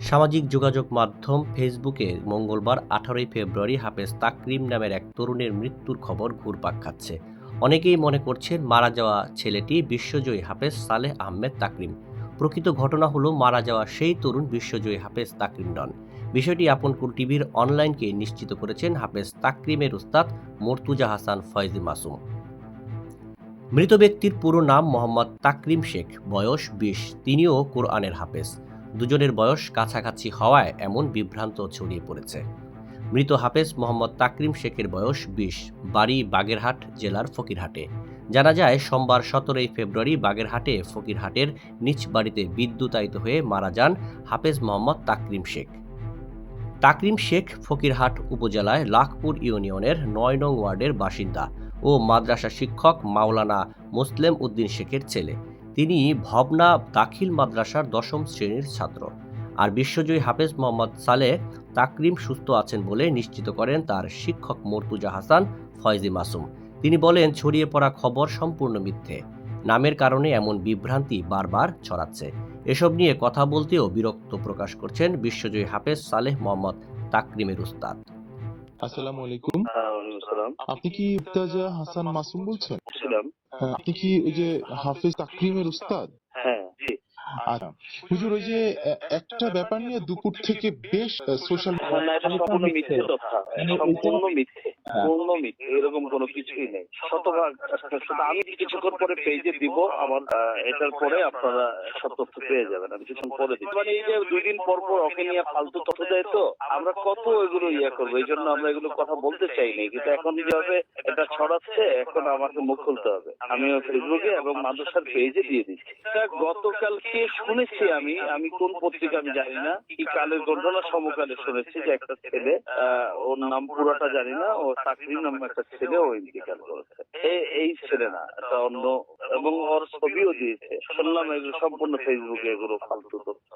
সামাজিক যোগাযোগ মাধ্যম ফেসবুকে মঙ্গলবার আঠারোই ফেব্রুয়ারি হাফেজ তাকরিম নামের এক তরুণের মৃত্যুর খবর ঘুরপাক খাচ্ছে। অনেকেই মনে করছেন মারা যাওয়া ছেলেটি বিশ্বজয়ী হাফেজ সালেহ আহমেদ তাকরিম। প্রকৃত ঘটনা হলো, মারা যাওয়া সেই তরুণ বিশ্বজয়ী হাফেজ তাকরিম নন। বিষয়টি আপনকুল টিভির অনলাইনকে নিশ্চিত করেছেন হাফেজ তাকরিমের উস্তাদ মর্তুজা হাসান ফয়জি মাসুম। মৃত ব্যক্তির পুরো নাম মোহাম্মদ তাকরিম শেখ, বয়স বিশ, তিনিও কোরআনের হাফেজ। দুজনের বয়স কাছাকাছি হওয়ায় এমন বিভ্রান্ত ছড়িয়ে পড়েছে। মৃত হাফেজ মোহাম্মদ তাকরিম শেখের বয়স বিশ, বাড়ি বাগেরহাট জেলার ফকিরহাটে। জানা যায়, সোমবার সতেরোই ফেব্রুয়ারি বাগেরহাটে ফকিরহাটের নিজ বাড়িতে বিদ্যুতায়িত হয়ে মারা যান হাফেজ মোহাম্মদ তাকরিম শেখ। তাকরিম শেখ ফকিরহাট উপজেলায় লাখপুর ইউনিয়নের নয় নং ওয়ার্ডের বাসিন্দা ও মাদ্রাসা শিক্ষক মাওলানা মুসলেম উদ্দিন শেখের ছেলে। তিনি ভবনা দাখিল মাদ্রাসার দশম শ্রেণির ছাত্র। আর বিশ্বজয়ী হাফেজ মোহাম্মদ সালেহ তাকরিম সুস্থ আছেন বলে নিশ্চিত করেন তার শিক্ষক মর্তুজা হাসান ফয়জি মাসুম। তিনি বলেন ছড়িয়ে পড়া খবর সম্পূর্ণ মিথ্যে। নামের কারণে এমন বিভ্রান্তি বারবার ছড়াচ্ছে। এসব নিয়ে কথা বলতেও বিরক্ত প্রকাশ করছেন বিশ্বজয়ী হাফেজ সালেহ মোহাম্মদ তাকরিমের উস্তাদ। আসসালামু আলাইকুম। আপনি কি মুর্তাজা হাসান মাসুম বলছেন? ছিলাম হ্যাঁ, আপনি কি ওই যে হাফিজ তাকরিমের উস্তাদ? হ্যাঁ জি। আচ্ছা। হুজুর ওই যে একটা ব্যাপার নিয়ে দুপুর থেকে বেশ সোশ্যাল না এটা সম্পূর্ণ মিথ্যে কথা মানে সম্পূর্ণ মিথ্যে। হ্যাঁ। পূর্ণ মিথ্যে। এরকম কোনো কিছুই নেই। শতভাগ শুধু আমি কিছুক্ষণ পরে পেজে দিব আমার এটার পরে আপনারা সব তথ্য পেয়ে যাবেন। আমি কিছুক্ষণ পরে দিব মানে এই যে দুই দিন পর পর ওকে নিয়ে ফালতু তথ্য দেয় তো আমরা কত এগুলো ইয়ে করব? এই জন্য আমরা এগুলো কথা বলতে চাইনি। কিন্তু এখন যেভাবে এটা ছড়াচ্ছে এখন আমাকে মুখ খুলতে হবে। আমিও ফেসবুকে এবং মাদ্রাসার পেজে দিয়ে দিচ্ছি। গতকালকে শুনেছি আমি আমি কোন পত্রিকা আমি জানি না কি কালের ঘটনা সমকালে শুনেছি। যে একটা ছেলে ওর নাম পুরোটা জানি না, ও নাম একটা ছেলে, ও করেছে এই ছেলে না অন্য, এবং ওর ছবিও দিয়েছে, শুনলাম এগুলো সম্পূর্ণ ফেসবুকে এগুলো ফালতু তথ্য।